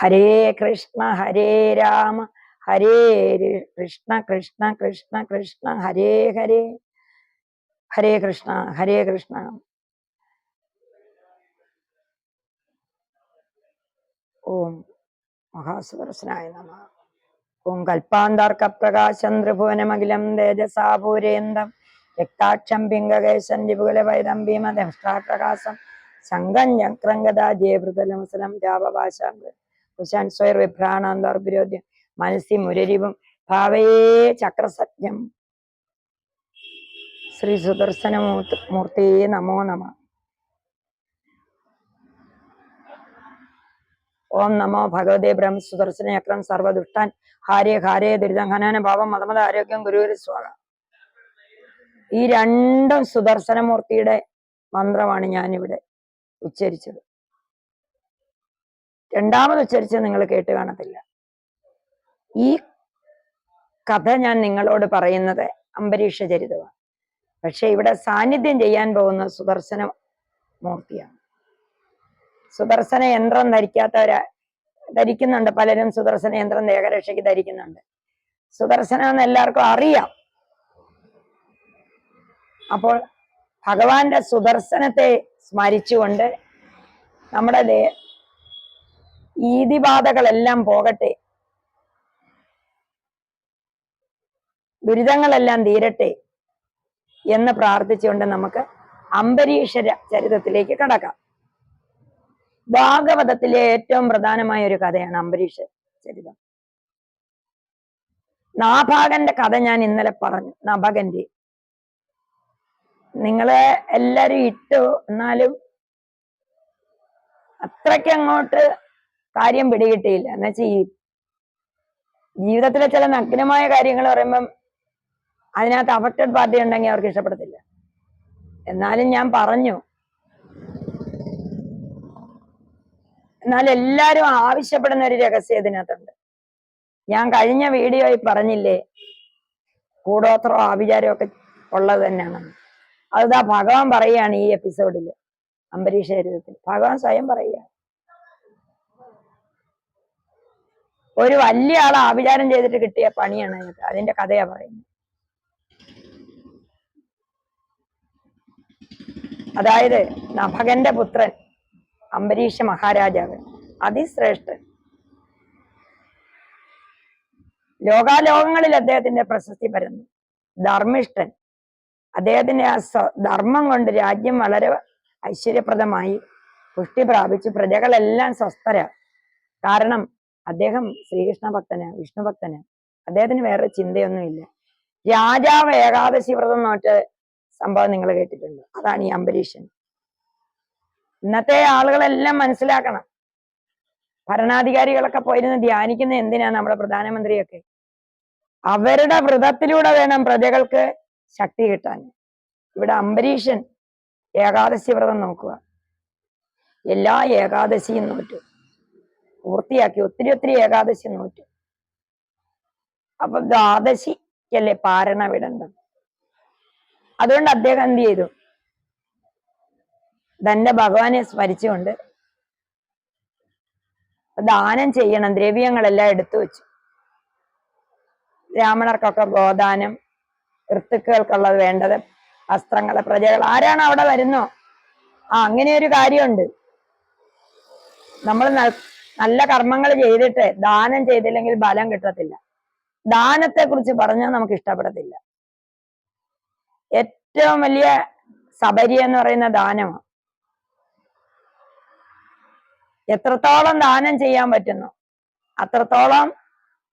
ഹരേ കൃഷ്ണ ഹരേ രാമ ഹരേ കൃഷ്ണ കൃഷ്ണ കൃഷ്ണ കൃഷ്ണ ഹരേ ഹരേ. ഹരേ കൃഷ്ണ ഹരേ കൃഷ്ണ. ഓം മഹാസുദർശനായ നമ. ഓം കൽപ്പാന്താർക്കപ്രകാശം ത്രിഭുവനമഖിലം തേജസാപൂരേന്ദം രക്താക്ഷം പിംഗകേശം വിപുലവൈദം ഭീമദംഷ്ട്രാപ്രകാശം ശങ്കം ചക്രം ഗദാ ജയഭൃതലമസലം ജാപഭാഷാംഗ കുശാൻ സ്വയർ വിഭ്രാണാന്തർവിരോധ്യം മനസ്സി മുരരിവും. ഭാവയേ ചക്രസത്യം ശ്രീ സുദർശന മൂർത്തി നമോ നമ. ഓം നമോ ഭഗവതേ ബ്രഹ്മ സുദർശന ചക്രം സർവദുഷ്ടാൻ. ഹാരേ ഹാരേ ദുരിതം ഹനാന ഭാവം മതമത ആരോഗ്യം ഗുരുവിന് സ്വാഗ. ഈ രണ്ടും സുദർശനമൂർത്തിയുടെ മന്ത്രമാണ് ഞാനിവിടെ ഉച്ചരിച്ചത്. രണ്ടാമത് ഉച്ചരിച്ച് നിങ്ങൾ കേട്ട് കാണത്തില്ല. ഈ കഥ ഞാൻ നിങ്ങളോട് പറയുന്നത് അംബരീഷ ചരിതമാണ്. പക്ഷെ ഇവിടെ സാന്നിധ്യം ചെയ്യാൻ പോകുന്ന സുദർശന മൂർത്തിയാണ്. സുദർശന യന്ത്രം ധരിക്കാത്തവരാ ധരിക്കുന്നുണ്ട് പലരും. സുദർശന യന്ത്രം ദേഹരക്ഷയ്ക്ക് ധരിക്കുന്നുണ്ട്. സുദർശനം എന്ന് എല്ലാവർക്കും അറിയാം. അപ്പോൾ ഭഗവാന്റെ സുദർശനത്തെ സ്മരിച്ചുകൊണ്ട് നമ്മുടെ ഈതിബാധകളെല്ലാം പോകട്ടെ. ദുരിതങ്ങളെല്ലാം തീരട്ടെ എന്ന് പ്രാർത്ഥിച്ചുകൊണ്ട് നമുക്ക് അംബരീഷ ചരിതത്തിലേക്ക് കടക്കാം. ഭാഗവതത്തിലെ ഏറ്റവും പ്രധാനമായ ഒരു കഥയാണ് അംബരീഷ ചരിതം. നാഭാഗന്റെ കഥ ഞാൻ ഇന്നലെ പറഞ്ഞു നഭകന്റെ നിങ്ങളെ എല്ലാരും ഇട്ടു എന്നാലും അത്രയ്ക്ക് അങ്ങോട്ട് കാര്യം പിടികിട്ടിയില്ല. എന്നുവെച്ചാൽ ഈ ജീവിതത്തിലെ ചില നഗ്നമായ കാര്യങ്ങൾ പറയുമ്പം അതിനകത്ത് അഫക്റ്റഡ് പാർട്ടി ഉണ്ടെങ്കിൽ അവർക്ക് ഇഷ്ടപ്പെടത്തില്ല. എന്നാലും ഞാൻ പറഞ്ഞു. എന്നാൽ എല്ലാരും ആവശ്യപ്പെടുന്ന ഒരു രഹസ്യം ഇതിനകത്തുണ്ട്. ഞാൻ കഴിഞ്ഞ വീഡിയോയിൽ പറഞ്ഞില്ലേ കൂടോത്രോ ആഭിചാരവും ഒക്കെ ഉള്ളത് തന്നെയാണെന്ന് അതാ ഭഗവാൻ പറയുകയാണ് ഈ എപ്പിസോഡിൽ അംബരീഷ ഭഗവാൻ സ്വയം പറയുക ഒരു വലിയ ആളെ ആഭിചാരം ചെയ്തിട്ട് കിട്ടിയ പണിയാണ് അതിനകത്ത്. അതിന്റെ കഥയാ പറയുന്നത്. അതായത് നഭകന്റെ പുത്രൻ അംബരീഷ മഹാരാജാവ് അതിശ്രേഷ്ഠൻ. ലോകാലോകങ്ങളിൽ അദ്ദേഹത്തിന്റെ പ്രശസ്തി പരന്നു. ധർമ്മിഷ്ഠൻ. അദ്ദേഹത്തിന്റെ ആ ധർമ്മം കൊണ്ട് രാജ്യം വളരെ ഐശ്വര്യപ്രദമായി പുഷ്ടി പ്രാപിച്ചു. പ്രജകളെല്ലാം സ്വസ്ഥരാ. കാരണം അദ്ദേഹം ശ്രീകൃഷ്ണ ഭക്തന് വിഷ്ണു ഭക്തന് അദ്ദേഹത്തിന് വേറെ ചിന്തയൊന്നുമില്ല. രാജാവ് ഏകാദശി വ്രതം നോറ്റ സംഭവം നിങ്ങൾ കേട്ടിട്ടുണ്ട്. അതാണ് ഈ അംബരീഷൻ. ഇന്നത്തെ ആളുകളെല്ലാം മനസ്സിലാക്കണം. ഭരണാധികാരികളൊക്കെ പോയിരുന്ന് ധ്യാനിക്കുന്ന എന്തിനാ നമ്മുടെ പ്രധാനമന്ത്രിയൊക്കെ? അവരുടെ വ്രതത്തിലൂടെ വേണം പ്രജകൾക്ക് ശക്തി കിട്ടാൻ. ഇവിടെ അംബരീഷൻ ഏകാദശി വ്രതം നോക്കുക. എല്ലാ ഏകാദശിയും നോറ്റു. പൂർത്തിയാക്കി ഒത്തിരി ഒത്തിരി ഏകാദശി നോറ്റു. അപ്പൊ ദ്വാദശിക്കല്ലേ പാരണ വിടേണ്ടത് അതുകൊണ്ട് അദ്ദേഹം എന്ത് ചെയ്തു? തന്റെ ഭഗവാനെ സ്മരിച്ചുകൊണ്ട് ദാനം ചെയ്യണം ദ്രവ്യങ്ങളെല്ലാം എടുത്തു വെച്ചു. ബ്രാഹ്മണർക്കൊക്കെ ഗോദാനം ഋത്തുക്കൾക്കുള്ളത് വേണ്ടത് വസ്ത്രങ്ങൾ പ്രജകൾ. ആരാണ് അവിടെ വരുന്നോ? ആ അങ്ങനെ ഒരു കാര്യമുണ്ട്. നമ്മൾ നല്ല കർമ്മങ്ങൾ ചെയ്തിട്ട് ദാനം ചെയ്തില്ലെങ്കിൽ ബലം കിട്ടത്തില്ല. ദാനത്തെ കുറിച്ച് പറഞ്ഞാൽ നമുക്ക് ഇഷ്ടപ്പെടത്തില്ല. ഏറ്റവും വലിയ സബരി എന്ന് പറയുന്ന ദാനമാണ്. എത്രത്തോളം ദാനം ചെയ്യാൻ പറ്റുന്നു അത്രത്തോളം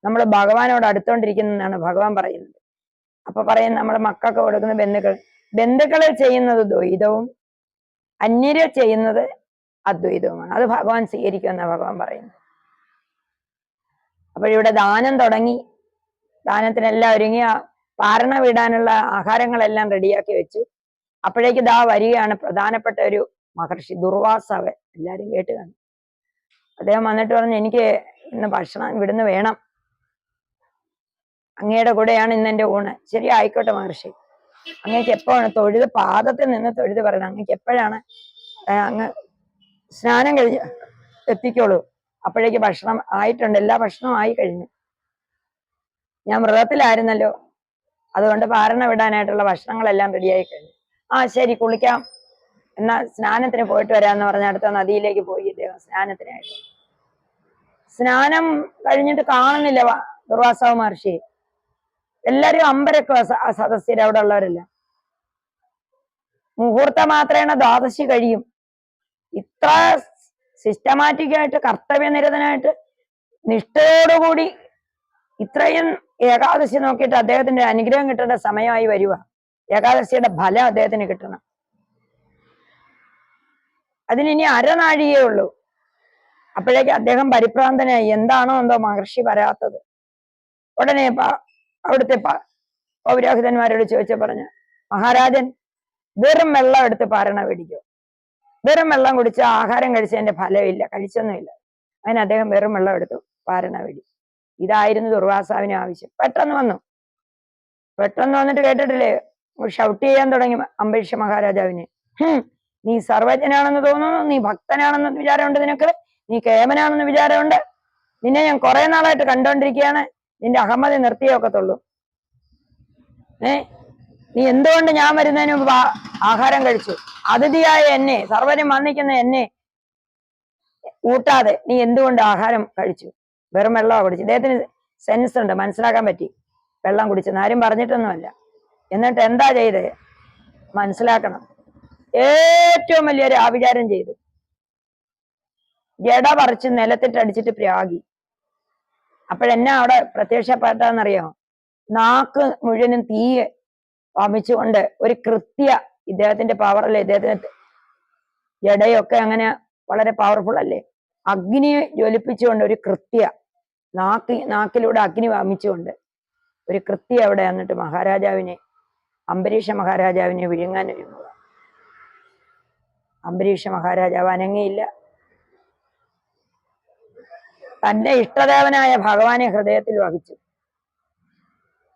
നമ്മൾ ഭഗവാനോട് അടുത്തോണ്ടിരിക്കുന്നതാണ് ഭഗവാൻ പറയുന്നത്. അപ്പൊ പറയും നമ്മുടെ മക്കൾക്ക് കൊടുക്കുന്ന ബന്ധുക്കൾ ബന്ധുക്കളിൽ ചെയ്യുന്നത് ദ്വൈതവും അന്യര് ചെയ്യുന്നത് അദ്വൈതവുമാണ്. അത് ഭഗവാൻ സ്വീകരിക്കുമെന്ന ഭഗവാൻ പറയുന്നു അപ്പോഴിവിടെ ദാനം തുടങ്ങി. ദാനത്തിനെല്ലാം ഒരുങ്ങി. ആ പാരണ വിടാനുള്ള ആഹാരങ്ങളെല്ലാം റെഡിയാക്കി വെച്ചു. അപ്പോഴേക്ക് ദാ വരികയാണ് പ്രധാനപ്പെട്ട ഒരു മഹർഷി ദുർവാസവൻ എല്ലാരും കേട്ട് കാണും. അദ്ദേഹം വന്നിട്ട് പറഞ്ഞു എനിക്ക് ഇന്ന് ഭക്ഷണം ഇവിടുന്ന് വേണം. അങ്ങയുടെ കൂടെയാണ് ഇന്ന് എന്റെ ഊണ്. ശരി ആയിക്കോട്ടെ മഹർഷി. അങ്ങേക്ക് എപ്പോഴാണ് തൊഴുത്? പാദത്തിൽ നിന്ന് തൊഴുത് പറയുന്നത് അങ്ങേക്ക് എപ്പോഴാണ് അങ്ങ് സ്നാനം കഴിഞ്ഞ് എത്തിക്കോളൂ. അപ്പോഴേക്ക് ഭക്ഷണം ആയിട്ടുണ്ട്. എല്ലാ ഭക്ഷണവും ആയി കഴിഞ്ഞു. ഞാൻ വ്രതത്തിലായിരുന്നല്ലോ. അതുകൊണ്ട് പാരണ വിടാനായിട്ടുള്ള ഭക്ഷണങ്ങളെല്ലാം റെഡിയായി കഴിഞ്ഞു. ആ ശരി കുളിക്കാം. എന്നാ സ്നാനത്തിന് പോയിട്ട് വരാന്ന് പറഞ്ഞ അടുത്ത നദിയിലേക്ക് പോയി ഇദ്ദേഹം സ്നാനത്തിനായിട്ട്. സ്നാനം കഴിഞ്ഞിട്ട് കാണുന്നില്ല ദുർവാസാവ് മഹർഷി. എല്ലാരും അമ്പരക്കുക സദസ്യർ അവിടെ ഉള്ളവരെല്ലാം. മുഹൂർത്തമാത്രേണ ദ്വാദശി കഴിയും. ഇത്ര സിസ്റ്റമാറ്റിക് ആയിട്ട് കർത്തവ്യനിരതനായിട്ട് നിഷ്ഠയോടുകൂടി ഇത്രയും ഏകാദശി നോക്കിയിട്ട് അദ്ദേഹത്തിന്റെ അനുഗ്രഹം കിട്ടേണ്ട സമയമായി വരിക ഏകാദശിയുടെ ഫലം അദ്ദേഹത്തിന് കിട്ടണം. അതിനിനി അരനാഴിയേ ഉള്ളൂ. അപ്പോഴേക്ക് അദ്ദേഹം പരിഭ്രാന്തനായി. എന്താണോ എന്തോ മഹർഷി പറയാത്തത്. ഉടനെ അവിടുത്തെ പൗരോഹിതന്മാരോട് ചോദിച്ചു പറഞ്ഞു മഹാരാജൻ വെറും വെള്ളം എടുത്ത് പാരണ പിടിക്കും. വെറും വെള്ളം കുടിച്ച് ആഹാരം കഴിച്ചതിന്റെ ഫലമില്ല കഴിച്ചൊന്നുമില്ല. അങ്ങനെ അദ്ദേഹം വെറും വെള്ളം എടുത്തു വാരണ പിടി ഇതായിരുന്നു ദുർവാസാവിന് ആവശ്യം. പെട്ടെന്ന് വന്നു. പെട്ടെന്ന് വന്നിട്ട് കേട്ടിട്ടില്ലേ? ഷൗട്ട് ചെയ്യാൻ തുടങ്ങി അംബരീഷ മഹാരാജാവിന്. "ഹും, നീ സർവജ്ഞനാണെന്ന് തോന്നുന്നു നീ ഭക്തനാണെന്ന് വിചാരമുണ്ട് നിനക്ക്? നീ കേമനാണെന്ന് വിചാരമുണ്ട്? നിന്നെ ഞാൻ കുറെ നാളായിട്ട് കണ്ടോണ്ടിരിക്കുകയാണ് നിന്റെ അഹമ്മതി നിർത്തിയേ ഒക്കത്തുള്ളൂ. ഏ? നീ എന്തുകൊണ്ട് ഞാൻ വരുന്നതിന് മുമ്പ് ആഹാരം കഴിച്ചു? അതിഥിയായ എന്നെ സർവരും വന്നിക്കുന്ന എന്നെ ഊട്ടാതെ നീ എന്തുകൊണ്ട് ആഹാരം കഴിച്ചു? വെറും വെള്ളമാണ് കുടിച്ചു ഇദ്ദേഹത്തിന് സെൻസ് ഉണ്ട് മനസ്സിലാക്കാൻ പറ്റി. വെള്ളം കുടിച്ചെന്ന്. ആരും പറഞ്ഞിട്ടൊന്നുമല്ല. എന്നിട്ട് എന്താ ചെയ്ത്? മനസ്സിലാക്കണം. ഏറ്റവും വലിയൊരു ആവിചാരം ചെയ്തു. ജട പറിച്ച് നിലത്തിട്ടടിച്ചിട്ട് പ്രാഗി. അപ്പോഴെന്നാ അവിടെ പ്രത്യക്ഷപ്പെട്ടാന്നറിയാമോ നാക്ക് മുഴുവനും തീ വമിച്ചുകൊണ്ട് ഒരു കൃത്യ ഇദ്ദേഹത്തിന്റെ പവർ അല്ലേ? ഇദ്ദേഹത്തിന് ജടയൊക്കെ അങ്ങനെ വളരെ പവർഫുൾ അല്ലേ? അഗ്നിയെ ജ്വലിപ്പിച്ചുകൊണ്ട് ഒരു കൃത്യ നാക്കി നാക്കിലൂടെ അഗ്നി വമിച്ചുകൊണ്ട് ഒരു കൃത്യ അവിടെ വന്നിട്ട് മഹാരാജാവിനെ അംബരീഷ മഹാരാജാവിനെ വിഴുങ്ങാൻ ഒരുങ്ങുക അംബരീഷ മഹാരാജാവ് അനങ്ങിയില്ല. തന്റെ ഇഷ്ടദേവനായ ഭഗവാനെ ഹൃദയത്തിൽ വഹിച്ചു.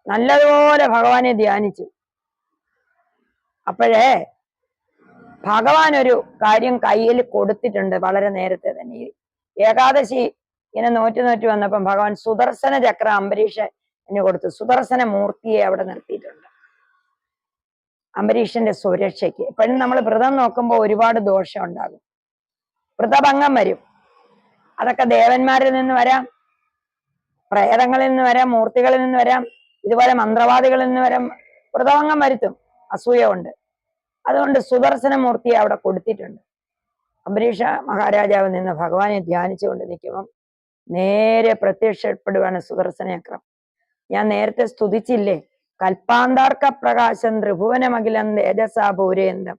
നല്ലതുപോലെ ഭഗവാനെ ധ്യാനിച്ചു. അപ്പോഴേ ഭഗവാൻ ഒരു കാര്യം കയ്യിൽ കൊടുത്തിട്ടുണ്ട് വളരെ നേരത്തെ തന്നെ. ഏകാദശി ഇങ്ങനെ നോറ്റ് നോറ്റ് വന്നപ്പം ഭഗവാൻ സുദർശന ചക്ര അംബരീഷന് കൊടുത്തു. സുദർശന മൂർത്തിയെ അവിടെ നിർത്തിയിട്ടുണ്ട്. അംബരീഷന്റെ സുരക്ഷയ്ക്ക് എപ്പോഴും നമ്മൾ വ്രതം നോക്കുമ്പോൾ ഒരുപാട് ദോഷം ഉണ്ടാകും. വ്രതഭംഗം വരും. അതൊക്കെ ദേവന്മാരിൽ നിന്ന് വരാം. പ്രേതങ്ങളിൽ നിന്ന് വരാം. മൂർത്തികളിൽ നിന്ന് വരാം. ഇതുപോലെ മന്ത്രവാദികളിൽ നിന്ന് വരാം. വ്രതഭംഗം വരുത്തും. അസൂയ ഉണ്ട് അതുകൊണ്ട് സുദർശന മൂർത്തി അവിടെ കൊടുത്തിട്ടുണ്ട്. അംബരീഷ മഹാരാജാവ് നിന്ന് ഭഗവാനെ ധ്യാനിച്ചുകൊണ്ട് നിൽക്കുമ്പം നേരെ പ്രത്യക്ഷപ്പെടുവാണ് സുദർശന ചക്രം ഞാൻ നേരത്തെ സ്തുതിച്ചില്ലേ? കൽപ്പാന്താർക്ക പ്രകാശം ത്രിഭുവനമഖിലം തേജസാ ഭൂരേന്ദം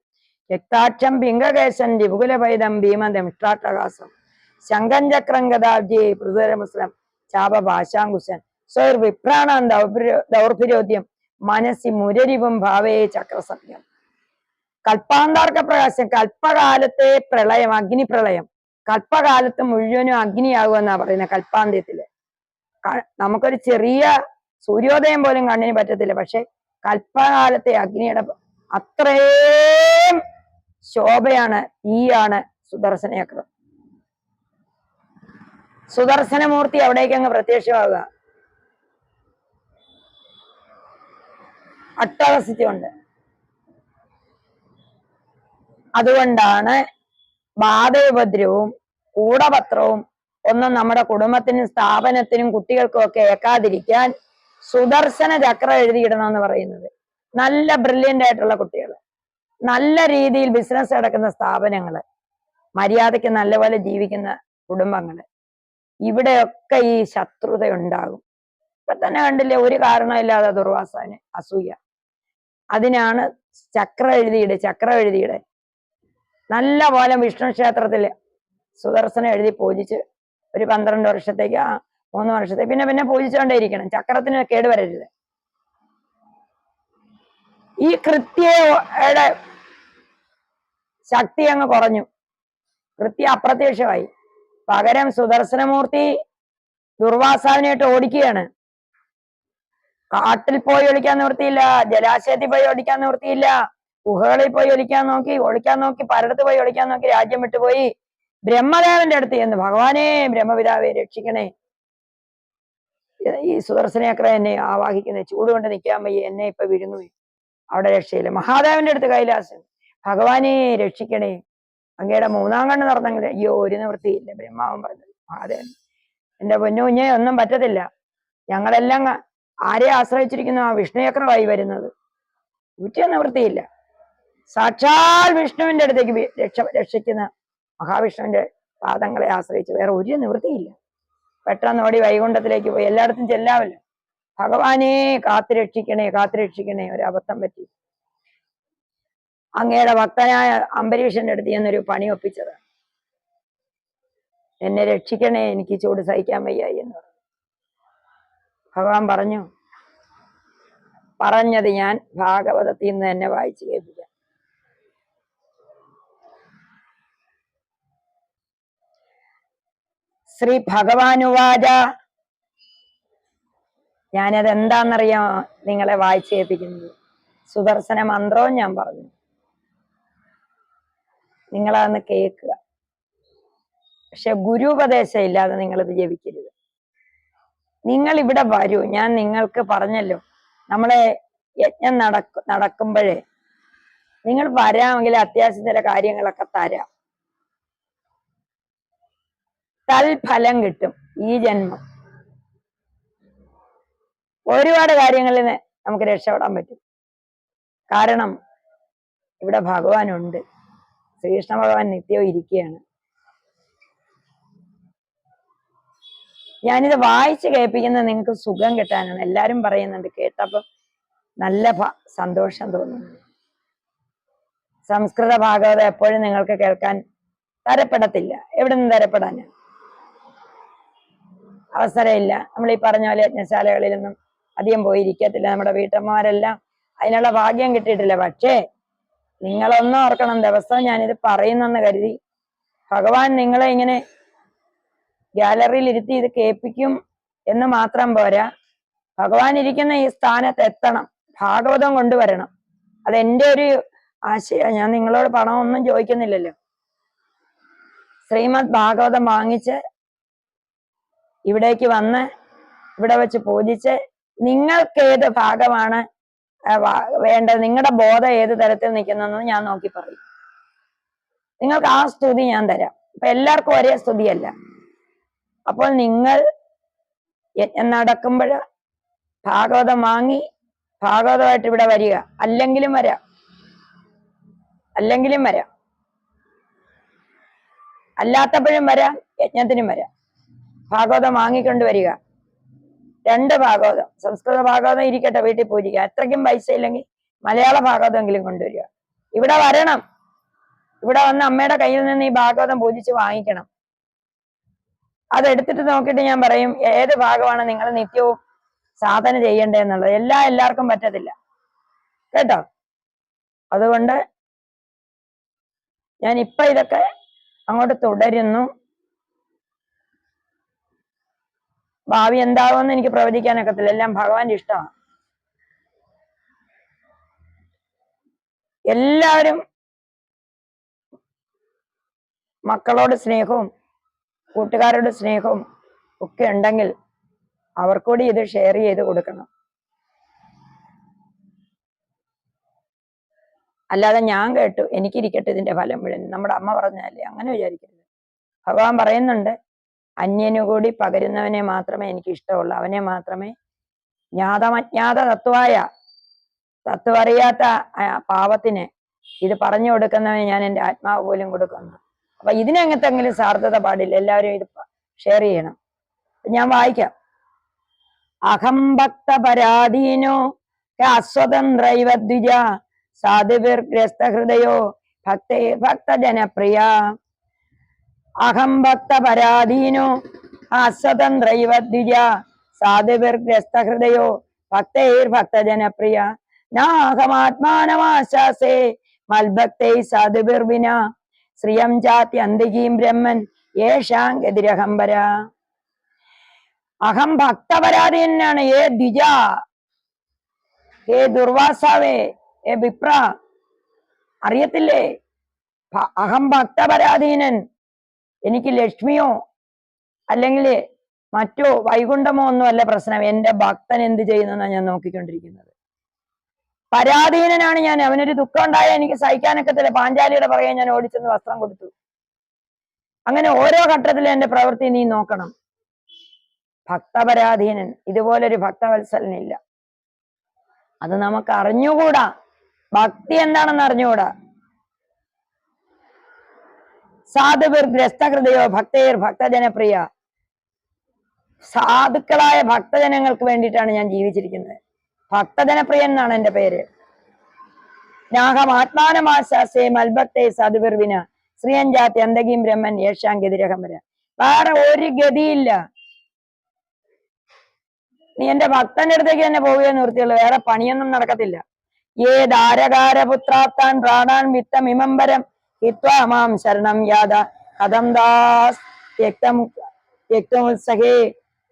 രക്താക്ഷം പിംഗകേശൻ രിപുകുലഭൈതം ഭീമദംഷ്ടാട്ടകാസം ശങ്കം ചക്രം ഗതാബ്ജി പൃഥുരമുസ്ലം ചാപ ഭാഷാങ്കുശൻ സ്വയർ ദൗർഭിരോ- ദൗർഭിരോദ്യം മനസ്സി മുരരിവും ഭാവേ ചക്രസഭ്യം കൽപ്പാന്താർക്ക പ്രകാശം കൽപ്പകാലത്തെ പ്രളയം അഗ്നി പ്രളയം കൽപ്പകാലത്ത് മുഴുവനും അഗ്നിയാകുമെന്നാ പറയുന്നത് കൽപ്പാന്ത്യത്തിൽ. നമുക്കൊരു ചെറിയ സൂര്യോദയം പോലും കണ്ണിന് പറ്റത്തില്ല. പക്ഷെ കൽപ്പകാലത്തെ അഗ്നിയുടെ അത്രയും ശോഭയാണ് തീയാണ് സുദർശനചക്രം. സുദർശനമൂർത്തി അവിടേക്ക് അങ്ങ് പ്രത്യക്ഷമാവുക. അട്ടഹസിച്ചുകൊണ്ട് അതുകൊണ്ടാണ് ബാധോപദ്രവവും കൂടപത്രവും ഒന്നും നമ്മുടെ കുടുംബത്തിനും സ്ഥാപനത്തിനും കുട്ടികൾക്കും ഒക്കെ ഏക്കാതിരിക്കാൻ സുദർശന ചക്രം എഴുതിയിടണമെന്ന് പറയുന്നത്. നല്ല ബ്രില്യന്റ് ആയിട്ടുള്ള കുട്ടികൾ നല്ല രീതിയിൽ ബിസിനസ് നടക്കുന്ന സ്ഥാപനങ്ങൾ മര്യാദയ്ക്ക് നല്ലപോലെ ജീവിക്കുന്ന കുടുംബങ്ങൾ ഇവിടെയൊക്കെ ഈ ശത്രുത ഉണ്ടാകും. ഇപ്പൊ തന്നെ കണ്ടില്ലേ ഒരു കാരണമില്ലാതെ ദുർവാസാന് അസൂയ. അതിനാണ് ചക്ര എഴുതിയിട് ചക്ര എഴുതിയിടെ. നല്ല പോലെ വിഷ്ണു ക്ഷേത്രത്തിൽ സുദർശനം എഴുതി പൂജിച്ച് ഒരു പന്ത്രണ്ട് വർഷത്തേക്ക് ആ മൂന്ന് വർഷത്തേക്ക് പിന്നെ പിന്നെ പൂജിച്ചുകൊണ്ടേയിരിക്കണം ചക്രത്തിന് കേടുവരരുത് ഈ കൃത്യയുടെ ശക്തി അങ്ങ് കുറഞ്ഞു. കൃത്യ അപ്രത്യക്ഷമായി. പകരം സുദർശനമൂർത്തി ദുർവാസാവിനായിട്ട് ഓടിക്കുകയാണ്. കാട്ടിൽ പോയി ഒളിക്കാൻ നിവൃത്തിയില്ല ജലാശയത്തിൽ പോയി ഒളിക്കാൻ നിവൃത്തിയില്ല. ഗുഹകളിൽ പോയി ഒളിക്കാൻ നോക്കി ഒളിക്കാൻ നോക്കി പലയിടത്ത് പോയി ഒളിക്കാൻ നോക്കി രാജ്യം വിട്ടുപോയി. ബ്രഹ്മദേവന്റെ അടുത്ത് ചെന്ന് ഭഗവാനെ ബ്രഹ്മപിതാവെ രക്ഷിക്കണേ. ഈ സുദർശനചക്ര എന്നെ ആവാഹിക്കുന്ന ചൂടുകൊണ്ട് നിൽക്കാൻ വയ്യ എന്നെ ഇപ്പൊ വിഴുങ്ങു അവിടെ രക്ഷയില്ല. മഹാദേവന്റെ അടുത്ത് കൈലാസം ഭഗവാനെ രക്ഷിക്കണേ. അങ്ങയുടെ മൂന്നാം കണ്ണ് നടന്നെങ്കിൽ അയ്യോ ഒരു നിവൃത്തിയില്ല ബ്രഹ്മാവൻ പറഞ്ഞത്. മഹാദേവൻ എന്റെ പൊന്നു കുഞ്ഞെ ഒന്നും പറ്റത്തില്ല. ഞങ്ങളെല്ലാം ആരെ ആശ്രയിച്ചിരിക്കുന്നു? ആ വിഷ്ണുചക്രമായി വരുന്നത്. ഊറ്റിയ നിവൃത്തിയില്ല സാക്ഷാൽ വിഷ്ണുവിന്റെ അടുത്തേക്ക് രക്ഷ രക്ഷിക്കുന്ന മഹാവിഷ്ണുവിന്റെ പാദങ്ങളെ ആശ്രയിച്ച് വേറെ ഒരു നിവൃത്തിയില്ല. പെട്ടെന്ന് ഓടി വൈകുണ്ഠത്തിലേക്ക് പോയി. എല്ലായിടത്തും ചെല്ലാമല്ലോ. ഭഗവാനെ കാത്തു രക്ഷിക്കണേ കാത്തു രക്ഷിക്കണേ ഒരു അബദ്ധം പറ്റി. അങ്ങയുടെ ഭക്തനായ അംബരീഷന്റെ അടുത്ത് ഞാനൊരു പണി ഒപ്പിച്ചതാണ്. എന്നെ രക്ഷിക്കണേ എനിക്ക് ചൂട് സഹിക്കാൻ വയ്യായി എന്ന് പറഞ്ഞു. ഭഗവാൻ പറഞ്ഞു പറഞ്ഞത് ഞാൻ ഭാഗവതത്തിൽ നിന്ന് തന്നെ വായിച്ചു കേൾപ്പിക്കാം. ശ്രീ ഭഗവാനുവാച ഞാനത് എന്താണെന്നറിയാമോ നിങ്ങളെ വായിച്ചു കേൾപ്പിക്കുന്നത്? സുദർശന മന്ത്രവും ഞാൻ പറഞ്ഞു. നിങ്ങളതൊന്ന് കേൾക്കുക. പക്ഷെ ഗുരുപദേശം ഇല്ലാതെ നിങ്ങളിത് ജപിക്കരുത്. നിങ്ങൾ ഇവിടെ വരൂ ഞാൻ നിങ്ങൾക്ക് പറഞ്ഞല്ലോ. നമ്മളെ യജ്ഞം നടക്കു നടക്കുമ്പോഴേ നിങ്ങൾ വരാമെങ്കിൽ അത്യാവശ്യം ചില കാര്യങ്ങളൊക്കെ തരാം. തൽഫലം കിട്ടും ഈ ജന്മം. ഒരുപാട് കാര്യങ്ങളിൽ നമുക്ക് രക്ഷപ്പെടാൻ പറ്റും. കാരണം ഇവിടെ ഭഗവാനുണ്ട്. ശ്രീകൃഷ്ണ ഭഗവാൻ നിത്യവും ഇരിക്കുകയാണ്. ഞാനിത് വായിച്ച് കേൾപ്പിക്കുന്നത് നിങ്ങൾക്ക് സുഖം കിട്ടാനാണ്. എല്ലാരും പറയുന്നുണ്ട് കേട്ടപ്പോ നല്ല സന്തോഷം തോന്നുന്നു. സംസ്കൃത ഭാഗവതം എപ്പോഴും നിങ്ങൾക്ക് കേൾക്കാൻ തരപ്പെടത്തില്ല. എവിടെ നിന്ന് തരപ്പെടാൻ? അവസരമില്ല. നമ്മൾ ഈ പറഞ്ഞ പോലെ യജ്ഞശാലകളിലൊന്നും അധികം പോയിരിക്കത്തില്ല. നമ്മുടെ വീട്ടമ്മമാരെല്ലാം അതിനുള്ള ഭാഗ്യം കിട്ടിയിട്ടില്ല. പക്ഷേ നിങ്ങളൊന്നും ഓർക്കണം. ദിവസവും ഞാനിത് പറയുന്നെന്ന് കരുതി. ഭഗവാൻ നിങ്ങളെ ഇങ്ങനെ ഗാലറിയിൽ ഇരുത്തി ഇത് കേൾപ്പിക്കും എന്ന് മാത്രം പോരാ. ഭഗവാൻ ഇരിക്കുന്ന ഈ സ്ഥാനത്ത് എത്തണം. ഭാഗവതം കൊണ്ടുവരണം. അതെന്റെ ഒരു ആശയ. ഞാൻ നിങ്ങളോട് പണമൊന്നും ചോദിക്കുന്നില്ലല്ലോ. ശ്രീമദ് ഭാഗവതം വാങ്ങിച്ച് ഇവിടേക്ക് വന്ന് ഇവിടെ വെച്ച് പൂജിച്ച് നിങ്ങൾക്ക് ഏത് ഭാഗമാണ് വേണ്ടത്? നിങ്ങളുടെ ബോധം ഏത് തരത്തിൽ നിൽക്കുന്നെന്ന് ഞാൻ നോക്കി പറയും. നിങ്ങൾക്ക് ആ സ്തുതി ഞാൻ തരാം. ഇപ്പൊ എല്ലാവർക്കും ഒരേ സ്തുതിയല്ല. അപ്പോൾ നിങ്ങൾ യജ്ഞം നടക്കുമ്പോൾ ഭാഗവതം വാങ്ങി ഭാഗവതമായിട്ട് ഇവിടെ വരിക. അല്ലെങ്കിലും വരാം. അല്ലെങ്കിലും വരാം. അല്ലാത്തപ്പോഴും വരാം യജ്ഞത്തിനും വരാം. ഭാഗവതം വാങ്ങിക്കൊണ്ട് വരിക. രണ്ട് ഭാഗവതം. സംസ്കൃത ഭാഗവതം ഇരിക്കട്ടെ വീട്ടിൽ പോയിരിക്കുക അത്രയ്ക്കും പൈസ ഇല്ലെങ്കിൽ മലയാള ഭാഗവതമെങ്കിലും കൊണ്ടുവരിക. ഇവിടെ വരണം. ഇവിടെ വന്ന് അമ്മയുടെ കയ്യിൽ നിന്ന് ഈ ഭാഗവതം പൂജിച്ച് വാങ്ങിക്കണം. അതെടുത്തിട്ട് നോക്കിയിട്ട് ഞാൻ പറയും ഏത് ഭാഗമാണ് നിങ്ങൾ നിത്യവും സാധന ചെയ്യേണ്ടതെന്നുള്ളത് എല്ലാ എല്ലാവർക്കും പറ്റത്തില്ല. കേട്ടോ? അതുകൊണ്ട് ഞാൻ ഇപ്പൊ ഇതൊക്കെ അങ്ങോട്ട് തുടരുന്നു. ഭാവി എന്താകുമെന്ന് എനിക്ക് പ്രവചിക്കാനൊക്കത്തില്ല എല്ലാം ഭഗവാന്റെ ഇഷ്ടമാണ്. എല്ലാവരും മക്കളോട് സ്നേഹവും കൂട്ടുകാരോട് സ്നേഹവും ഒക്കെ ഉണ്ടെങ്കിൽ അവർക്കൂടി ഇത് ഷെയർ ചെയ്ത് കൊടുക്കണം. അല്ലാതെ ഞാൻ കേട്ടു എനിക്കിരിക്കട്ടെ ഇതിന്റെ ഫലം മുഴുവൻ നമ്മുടെ അമ്മ പറഞ്ഞല്ലേ അങ്ങനെ വിചാരിക്കരുത്. ഭഗവാൻ പറയുന്നുണ്ട് അന്യനുകൂടി പകരുന്നവനെ മാത്രമേ എനിക്ക് ഇഷ്ടമുള്ളൂ അവനെ മാത്രമേ ജ്ഞാതമജ്ഞാത തത്വായ തത്വം അറിയാത്ത പാവത്തിന് ഇത് പറഞ്ഞു കൊടുക്കുന്നവന് ഞാൻ എന്റെ ആത്മാവ് പോലും കൊടുക്കുന്നു. അപ്പൊ ഇതിനെങ്ങത്തെങ്കിലും സാർത്ഥത പാടില്ല. എല്ലാവരും ഇത് ഷെയർ ചെയ്യണം. ഞാൻ വായിക്കാം. അഹംഭക്ത പരാധീനോ അസ്വതന്ത്രൈവ ദ്വിജ സാധുവിർഗ്രസ്ത ഹൃദയോ ഭക്തേ ഭക്തജനപ്രിയ. അഹംഭക്ത പരാധീനോ അസ്വതന്ത്രൈവ ദ്വിജ ഭക്തേർ ഹൃദയോ ഭക്തൈർ ഭക്തജനപ്രിയ. നാഹമാത്മാനമാശാസേ മൽഭക്തൈ സാധുവിർവിന. ശ്രിയം ചാത്തി അന്തികീം ബ്രഹ്മൻ യേഷാം ഗതിരഹംബര. അഹം ഭക്തപരാധീനാണ് ഏ ദ്വിജ ഹേ ദുർവാസാവേ ഏ വിപ്ര അറിയത്തില്ലേ? അഹം ഭക്തപരാധീനൻ. എനിക്ക് ലക്ഷ്മിയോ അല്ലെങ്കിൽ മറ്റോ വൈകുണ്ഠമോ ഒന്നുമല്ല പ്രശ്നം. എന്റെ ഭക്തൻ എന്ത് ചെയ്യുന്നെന്നാണ് ഞാൻ നോക്കിക്കൊണ്ടിരിക്കുന്നത്. പരാധീനനാണ് ഞാൻ. അവനൊരു ദുഃഖം ഉണ്ടായാൽ എനിക്ക് സഹിക്കാനൊക്കത്തില്ല പാഞ്ചാലിയുടെ പുറകെ ഞാൻ ഓടിച്ചെന്ന് വസ്ത്രം കൊടുത്തു. അങ്ങനെ ഓരോ ഘട്ടത്തിലും എന്റെ പ്രവൃത്തി നീ നോക്കണം. ഭക്തപരാധീനൻ. ഇതുപോലൊരു ഭക്തവത്സലനില്ല. അത് നമുക്ക് അറിഞ്ഞുകൂടാ ഭക്തി എന്താണെന്ന് അറിഞ്ഞുകൂടാ. സാധുവിർ ഗ്രസ്തഹൃദയോ ഭക്തേർ ഭക്തജനപ്രിയ. സാധുക്കളായ ഭക്തജനങ്ങൾക്ക് വേണ്ടിയിട്ടാണ് ഞാൻ ജീവിച്ചിരിക്കുന്നത്. ഭക്തജനപ്രിയൻ എന്നാണ് എന്റെ പേര്. നാഹം ആത്മാനമാശാസേ മൽബത്തെ സാധുവിർവിന. ശ്രീയഞ്ചാത്തി അന്തകീം ബ്രഹ്മൻ യേശാം ഗതിരഹമര വേറെ ഒരു ഗതിയില്ല. നീ എന്റെ ഭക്തന്റെ അടുത്തേക്ക് തന്നെ പോവുകയെന്ന് നിർത്തിയുള്ളൂ. വേറെ പണിയൊന്നും നടക്കത്തില്ല. ഏ ധാരകാരപുത്രാത്താൻ പ്രാണാൻ വിത്തം ഇമംബരം ഹിത്വാ ശരണം യാത കഥം ദാസ് വ്യക്തമുത്സഹേ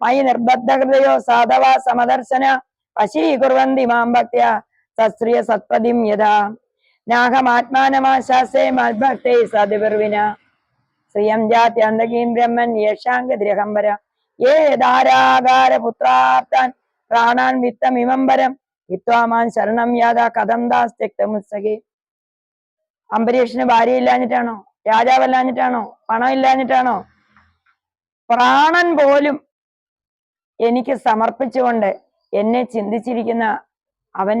മൈ നിർബദ്ധ ഹൃദയോ സാധവ സമദർശന. വശീകുർവന്തി മാം ഭക്ത്യ സശ്രിയ സത്പതിം യഥാ. നാഹമാത്മാനമാശാസേ മൽഭക്തേ സതിപിർവിന. ശ്രിയം ജാതി അന്തകീം ബ്രഹ്മൻ യേശാംഗതിരഹംബര ഏ ധാരാകാര പുത്രാർത്താൻ പ്രാണാൻ വിത്തമിമംബരം വിത്വാമാൻ ശരണം യാതാ കഥം ദാസ് ത്യക്തമുത്സഹേ അംബരീഷിന് ഭാര്യ ഇല്ലാഞ്ഞിട്ടാണോ? രാജാവല്ലാഞ്ഞിട്ടാണോ പണം ഇല്ലാഞ്ഞിട്ടാണോ? പ്രാണൻ പോലും എനിക്ക് സമർപ്പിച്ചുകൊണ്ട് എന്നെ ചിന്തിച്ചിരിക്കുന്ന അവൻ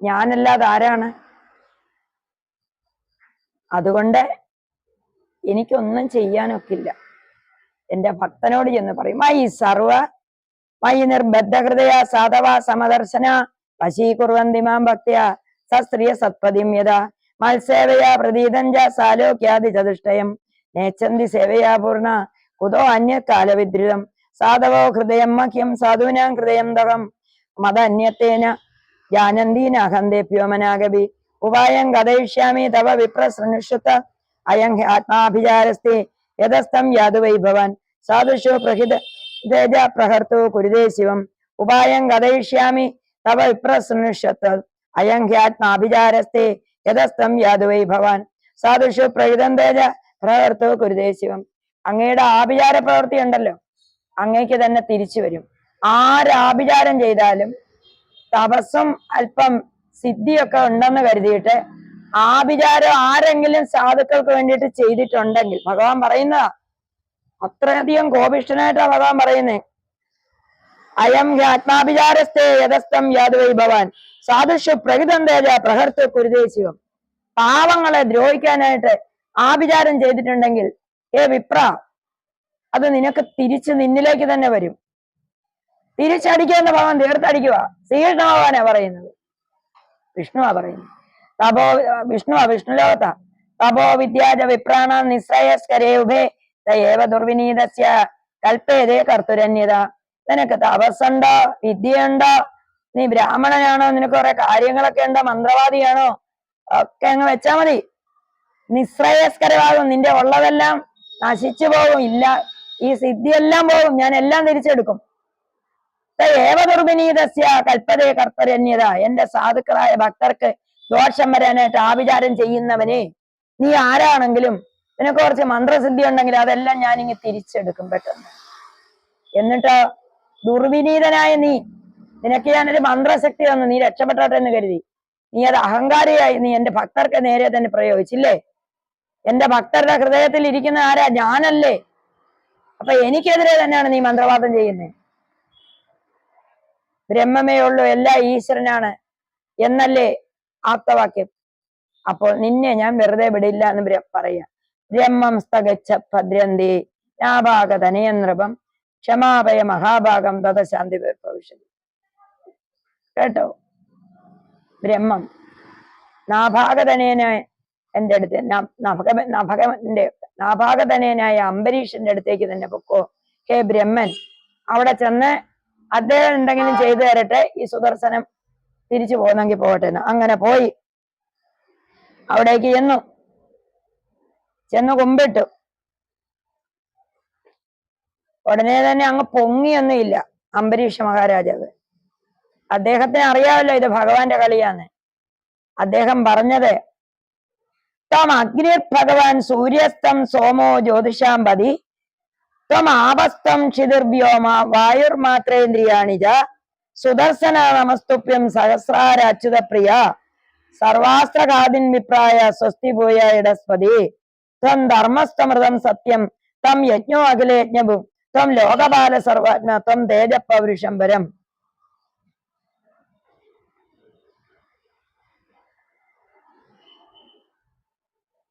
ഞാനല്ലാതെ ആരാണ്? അതുകൊണ്ട് എനിക്കൊന്നും ചെയ്യാനൊക്കില്ല. എന്റെ ഭക്തനോട് ചെന്ന് പറയും മൈ സർവ മൈ നിർബദ്ധഹൃദയ സാധവ സമദർശന വശീകുർവന്തി മാം ഭക്തിയ സസ്ത്രീയ സത്പതിം യഥ മത്സേവയ പ്രതീതഞ്ച സാലോക്യാദി ചതുഷ്ടയം നേച്ചന്തി സേവയാ പൂർണ കുതോ അന്യകാലവിദ്രുതം സാധവോ ഹൃദയം മഹ്യം സാധുവിനാ ഹൃദയം ദഹം മത അന്യത്തേന ജാനന്തീനഹന്തേപ്യോമനാഗപി ഉപായം കഥയിഷ്യാമി തവ വിപ്രസൃണുഷുത്ത അയം ആത്മാഭിചാരസ്തി യഥസ്ഥം യാതുവൈ ഭവാൻ സാധുഷു പ്രഹിത തേജ പ്രഹർത്തു കുരുതേ ശിവം. ഉപായം കഥയിഷ്യാമി തവ വിപ്രസൃണുഷത്ത് അയം ഹ്യാത്മാഭിചാരസ്തി യഥസ്ഥം യാതുവൈ ഭവാൻ സാധുഷു പ്രഹിതം തേജ പ്രഹർത്തു കുരുതേ ശിവം. അങ്ങയുടെ ആഭിചാര പ്രവൃത്തി ഉണ്ടല്ലോ അങ്ങേക്ക് തന്നെ തിരിച്ചു വരും. ആരാഭിചാരം ചെയ്താലും തപസ്സും അല്പം സിദ്ധിയൊക്കെ ഉണ്ടെന്ന് കരുതിയിട്ട് ആഭിചാരം ആരെങ്കിലും സാധുക്കൾക്ക് വേണ്ടിയിട്ട് ചെയ്തിട്ടുണ്ടെങ്കിൽ ഭഗവാൻ പറയുന്നതാ അത്രയധികം കോപിഷ്ഠനായിട്ടാ ഭഗവാൻ പറയുന്നേ. അയം ആത്മാഭിചാരസ്ഥേ യഥസ്ഥം യാദവൈ ഭവാൻ. സാധുഷു പ്രകൃതം തേജ പ്രഹർത്തു കുരുദേശിവം പാവങ്ങളെ ദ്രോഹിക്കാനായിട്ട് ആഭിചാരം ചെയ്തിട്ടുണ്ടെങ്കിൽ ഏ വിപ്ര അത് നിനക്ക് തിരിച്ച് നിന്നിലേക്ക് തന്നെ വരും. തിരിച്ചടിക്കുന്ന ഭഗവാൻ തീർത്തടിക്കുക. ശ്രീകൃഷ്ണ ഭഗവാനാ പറയുന്നത്. വിഷ്ണുവാ പറയുന്നത്. തപോ വിഷ്ണുവാ വിഷ്ണു ലോകത്ത തപോ വിദ്യാജ വിപ്രാണ നിശ്രയസ്കരേ ഉഭേ. തയേവ ദുർവിനീതസ്യ കൽപ്പേതേ കർത്തുരന്യത. നിനക്ക് തപസ്സുണ്ടോ? വിദ്യയുണ്ടോ? നീ ബ്രാഹ്മണനാണോ? നിനക്ക് കുറെ കാര്യങ്ങളൊക്കെ ഉണ്ടോ? മന്ത്രവാദിയാണോ? ഒക്കെ അങ്ങ് വെച്ചാ മതി. നിശ്രയസ്കരമാകും നിന്റെ ഉള്ളതെല്ലാം നശിച്ചു പോകും. ഇല്ല ഈ സിദ്ധിയെല്ലാം പോകും ഞാൻ എല്ലാം തിരിച്ചെടുക്കും. ഏവ ദുർവിനീതസ്യ കൽപ്പതേ കർത്തരന്യത. എന്റെ സാധുക്കളായ ഭക്തർക്ക് ദോഷം വരാനായിട്ട് ആഭിചാരം ചെയ്യുന്നവനെ നീ ആരാണെങ്കിലും നിനക്ക് കുറച്ച് മന്ത്രസിദ്ധി ഉണ്ടെങ്കിൽ അതെല്ലാം ഞാൻ ഇങ്ങ് തിരിച്ചെടുക്കും പെട്ടെന്ന്. എന്നിട്ട് ദുർവിനീതനായ നീ നിനക്ക് ഞാനൊരു മന്ത്രശക്തി തന്നു നീ രക്ഷപ്പെട്ടോട്ടെ എന്ന് കരുതി. നീ അത് അഹങ്കാരിയായി നീ എന്റെ ഭക്തർക്ക് നേരെ തന്നെ പ്രയോഗിച്ചില്ലേ? എന്റെ ഭക്തരുടെ ഹൃദയത്തിൽ ഇരിക്കുന്ന ആരാ? ഞാനല്ലേ. അപ്പൊ എനിക്കെതിരെ തന്നെയാണ് നീ മന്ത്രവാദം ചെയ്യുന്നത് ബ്രഹ്മമേ ഉള്ളൂ എല്ലാ ഈശ്വരനാണ് എന്നല്ലേ ആപ്തവാക്യം. അപ്പോൾ നിന്നെ ഞാൻ വെറുതെ വിടില്ല എന്ന് പറയാ. ബ്രഹ്മം സ്തഗച്ഛ ഭദ്രന്തി ഞാഭാഗ നൃപം ക്ഷമാപയ മഹാഭാഗം തഥശാന്തി ഭവിഷ്യത് കേട്ടോ? ബ്രഹ്മം. നാഭാഗതനേനെ എന്റെ അടുത്ത് ന- നാഭാഗതനയനായ അംബരീഷന്റെ അടുത്തേക്ക് തന്നെ പൊക്കോ. ഹേ ബ്രഹ്മൻ അവിടെ ചെന്ന് അദ്ദേഹം എന്തെങ്കിലും ചെയ്തു തരട്ടെ? ഈ സുദർശനം തിരിച്ചു പോകുന്നെങ്കിൽ പോകട്ടെ എന്ന്. അങ്ങനെ പോയി. അവിടേക്ക് ചെന്നു. ചെന്ന് കുമ്പിട്ടു. ഉടനെ തന്നെ അങ്ങ് പൊങ്ങിയൊന്നുമില്ല അംബരീഷ മഹാരാജാവ്. അദ്ദേഹത്തിന് അറിയാമല്ലോ ഇത് ഭഗവാന്റെ കളിയാന്ന്. അദ്ദേഹം പറഞ്ഞത് തം അഗ്നിർഭഗവാൻ സൂര്യസ്തം സോമോ ജ്യോതിഷാം പതി. ത്വം ആപസ്തം ക്ഷിതിർവ്യോമ വായുർമാത്രേന്ദ്രിയാണിജ സുദർശന നമസ്തുഭ്യം സഹസ്രാര അച്യുത പ്രിയ സർവാസ്ത്രഘാതിൻ വിപ്രായ സ്വസ്തി ഭൂയ ഇടസ്പതി. ത്വം ധർമ്മസ്തമൃതം സത്യം. ത്വം യജ്ഞോ അഖിലയജ്ഞവും ത്വം ലോകപാല സർവജ്ഞ ത്വം തേജപ്പൗരുഷംബരം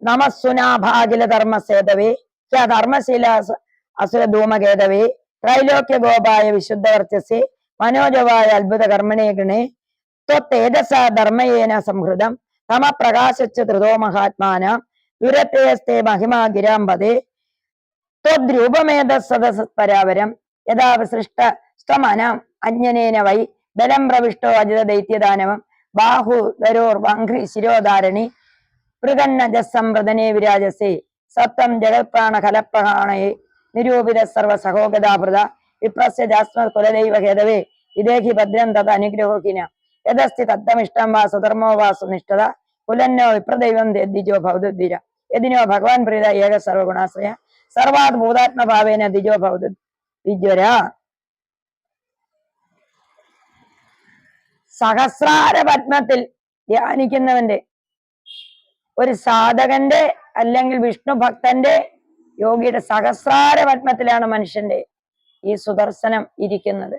നമസ്സുനാഭാഗില ധർമ്മസേതവേ ഹ്യ ധർമ്മശീല അസുര ധൂമകേതവേ ത്രൈലോക്യ ഗോപായ വിശുദ്ധ വർച്ചസേ മനോജവായ അത്ഭുത കർമ്മണേ ത്വത്തേജസ ധർമ്മയേന സംഹൃതം തമ പ്രകാശിച്ച ധൃതോ മഹാത്മാന ദുരത്തേസ്തേ മഹിമാ ഗിരാമ്പതേ ത്വദ്രൂപമേധ സദസത്പരാവരം യഥാ സൃഷ്ട സ്തമനം അജ്ഞനേന വൈ ബലം പ്രവിഷ്ടോ അജിത ദൈത്യദാനവം ബാഹു ധരോർ വംഘ്രി ശിരോധാരണി പൃഗന്നജസംവൃതനെ വിരാജസേ. സത്വം ജഗത്പ്രാണ കലപ്രഹാണയെ നിരൂപിത സർവ സഹോഗതാഭൃത വിപ്രസ്യ ജാസ്മ കുലദൈവ ഹേതവേ വിദേഹി ഭദ്രം തത് അനുഗ്രഹോഹിന യദസ്തി തത്തമിഷ്ടം വാ സുധർമ്മോ വാ സുനിഷ്ഠത കുലന്നോ വിപ്രദൈവം ദ്വിജോ ഭൗതുദ്ധിര. യതിനോ ഭഗവാൻ പ്രീത ഏക സർവഗുണാശ്രയ. സർവാത് ഭൂതാത്മഭാവേന ദ്വിജോ ഭൗതു വിജ്വര സഹസ്രാര പത്മത്തിൽ ധ്യാനിക്കുന്നവന്റെ ഒരു സാധകന്റെ അല്ലെങ്കിൽ വിഷ്ണു ഭക്തന്റെ യോഗിയുടെ സഹസ്രാര പത്മത്തിലാണ് മനുഷ്യന്റെ ഈ സുദർശനം ഇരിക്കുന്നത്.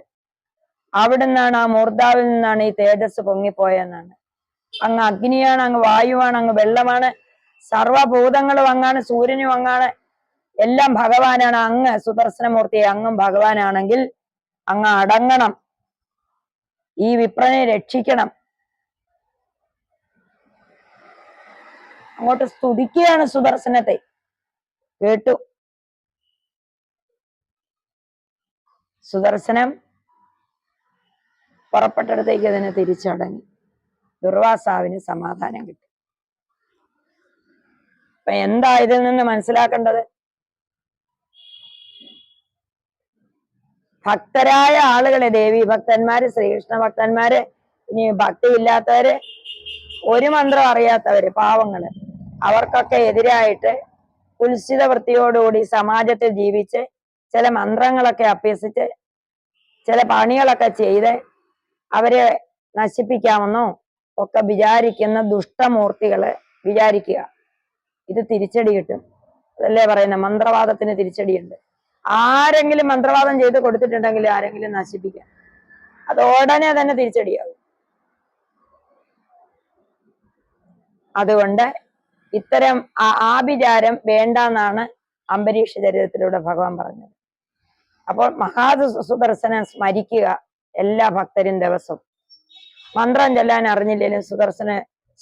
അവിടെ നിന്നാണ് ആ മൂർധാവിൽ നിന്നാണ് ഈ തേജസ് പൊങ്ങിപ്പോയെന്നാണ്. അങ്ങ് അഗ്നിയാണ് അങ്ങ് വായുവാണ് അങ്ങ് വെള്ളമാണ് സർവഭൂതങ്ങളും അങ്ങാണ് സൂര്യനും അങ്ങാണ് എല്ലാം ഭഗവാനാണ്. അങ്ങ് സുദർശനമൂർത്തി അങ്ങും ഭഗവാനാണെങ്കിൽ അങ്ങ് അടങ്ങണം. ഈ വിപ്രനെ രക്ഷിക്കണം. അങ്ങോട്ട് സ്തുതിക്കുകയാണ് സുദർശനത്തെ. കേട്ടു? സുദർശനം പുറപ്പെട്ടടുത്തേക്ക് അതിനെ തിരിച്ചടങ്ങി. ദുർവാസാവിന് സമാധാനം കിട്ടി. അപ്പൊ എന്താ ഇതിൽ നിന്ന് മനസ്സിലാക്കേണ്ടത്? ഭക്തരായ ആളുകളെ ദേവി ഭക്തന്മാര് ശ്രീകൃഷ്ണ ഭക്തന്മാര് ഇനി ഭക്തി ഇല്ലാത്തവര് ഒരു മന്ത്രം അറിയാത്തവര് പാവങ്ങൾ. അവർക്കൊക്കെ എതിരായിട്ട് കുൽസിത വൃത്തിയോടുകൂടി സമാജത്തിൽ ജീവിച്ച് ചില മന്ത്രങ്ങളൊക്കെ അഭ്യസിച്ച് ചില പണികളൊക്കെ ചെയ്ത് അവരെ നശിപ്പിക്കാമെന്നോ ഒക്കെ വിചാരിക്കുന്ന ദുഷ്ടമൂർത്തികൾ വിചാരിക്കുക. ഇത് തിരിച്ചടി കിട്ടും. അതല്ലേ പറയുന്ന? മന്ത്രവാദത്തിന് തിരിച്ചടിയുണ്ട്. ആരെങ്കിലും മന്ത്രവാദം ചെയ്ത് കൊടുത്തിട്ടുണ്ടെങ്കിൽ ആരെങ്കിലും നശിപ്പിക്കാം. അത് ഉടനെ തന്നെ തിരിച്ചടിയാകും. അതുകൊണ്ട് ഇത്തരം ആഭിചാരം വേണ്ടെന്നാണ് അംബരീഷ ചരിതത്തിലൂടെ ഭഗവാൻ പറഞ്ഞത്. അപ്പോൾ മഹാദു സുദർശനം സ്മരിക്കുക എല്ലാ ഭക്തരും ദിവസവും. മന്ത്രം ചൊല്ലാൻ അറിഞ്ഞില്ലെങ്കിലും സുദർശന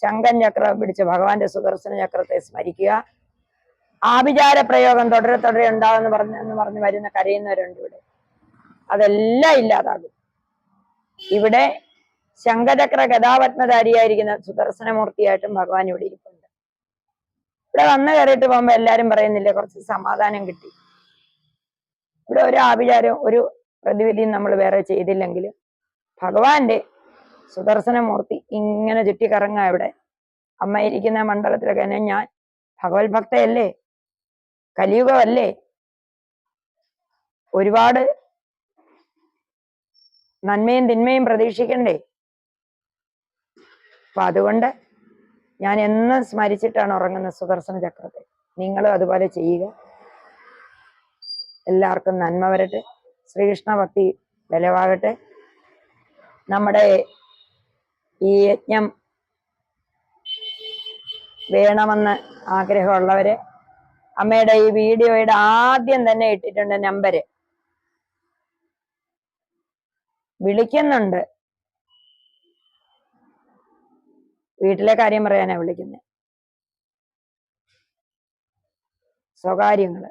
ശങ്കൻ ചക്രം പിടിച്ച് ഭഗവാന്റെ സുദർശന ചക്രത്തെ സ്മരിക്കുക. ആഭിചാര പ്രയോഗം തുടരെ തുടരെ ഉണ്ടാവെന്ന് പറഞ്ഞ എന്ന് പറഞ്ഞ് വരുന്ന കരയുന്നവരുണ്ട് ഇവിടെ. അതെല്ലാം ഇല്ലാതാകും. ഇവിടെ ശങ്കചക്ര ഗതാപത്മധാരിയായിരിക്കുന്ന സുദർശനമൂർത്തിയായിട്ടും ഭഗവാൻ ഇവിടെ ഇരിപ്പുണ്ട്. ഇവിടെ വന്ന് കയറിയിട്ട് പോകുമ്പോ എല്ലാരും പറയുന്നില്ലേ കുറച്ച് സമാധാനം കിട്ടി. ഇവിടെ ഒരു ആഭിചാരം ഒരു പ്രതിവിധിയും നമ്മൾ വേറെ ചെയ്തില്ലെങ്കിൽ ഭഗവാന്റെ സുദർശനമൂർത്തി ഇങ്ങനെ ചുറ്റിക്കറങ്ങാ ഇവിടെ. അമ്മ ഇരിക്കുന്ന മണ്ഡലത്തിലൊക്കെ തന്നെ ഞാൻ ഭഗവത് ഭക്തയല്ലേ കലിയുഗമല്ലേ ഒരുപാട് നന്മയും തിന്മയും പ്രതീക്ഷിക്കണ്ടേ? അപ്പൊ അതുകൊണ്ട് ഞാൻ എന്നും സ്മരിച്ചിട്ടാണ് ഉറങ്ങുന്ന സുദർശന ചക്രത്തെ. നിങ്ങളും അതുപോലെ ചെയ്യുക. എല്ലാവർക്കും നന്മ വരട്ടെ. ശ്രീകൃഷ്ണ ഭക്തി ബലവാകട്ടെ നമ്മുടെ ഈ യജ്ഞം വേണമെന്ന് ആഗ്രഹമുള്ളവരെ അമ്മയുടെ ഈ വീഡിയോയുടെ ആദ്യം തന്നെ ഇട്ടിട്ടുണ്ട് നമ്പര്. വിളിക്കുന്നുണ്ട്. വീട്ടിലെ കാര്യം പറയാനാ വിളിക്കുന്നത് സ്വകാര്യങ്ങൾ.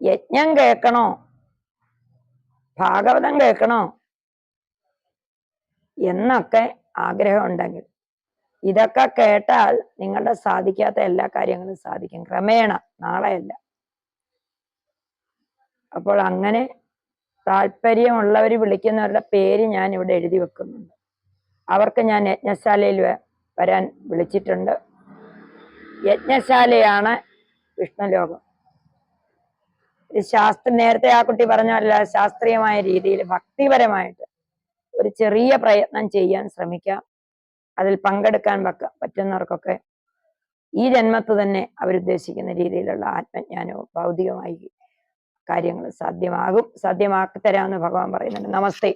യജ്ഞം കേൾക്കണോ? ഭാഗവതം കേൾക്കണോ? എന്നൊക്കെ ആഗ്രഹം ഉണ്ടെങ്കിൽ ഇതൊക്കെ കേട്ടാൽ നിങ്ങളുടെ സാധിക്കാത്ത എല്ലാ കാര്യങ്ങളും സാധിക്കും. ക്രമേണ നാളെയല്ല അപ്പോൾ അങ്ങനെ താല്പര്യമുള്ളവർ വിളിക്കുന്നവരുടെ പേര് ഞാൻ ഇവിടെ എഴുതി വെക്കുന്നുണ്ട്. അവർക്ക് ഞാൻ യജ്ഞശാലയിൽ വരാൻ വിളിച്ചിട്ടുണ്ട്. യജ്ഞശാലയാണ് വിഷ്ണുലോകം. ശാസ്ത്ര നേരത്തെ ആ കുട്ടി പറഞ്ഞല്ല ശാസ്ത്രീയമായ രീതിയിൽ ഭക്തിപരമായിട്ട് ഒരു ചെറിയ പ്രയത്നം ചെയ്യാൻ ശ്രമിക്കാം. അതിൽ പങ്കെടുക്കാൻ പറ്റുന്നവർക്കൊക്കെ ഈ ജന്മത്ത് തന്നെ അവരുദ്ദേശിക്കുന്ന രീതിയിലുള്ള ആത്മജ്ഞാനവും ഭൗതികമായി കാര്യങ്ങൾ സാധ്യമാകും. സാധ്യമാക്കി തരാമെന്ന് ഭഗവാൻ പറയുന്നുണ്ട്. നമസ്തേ.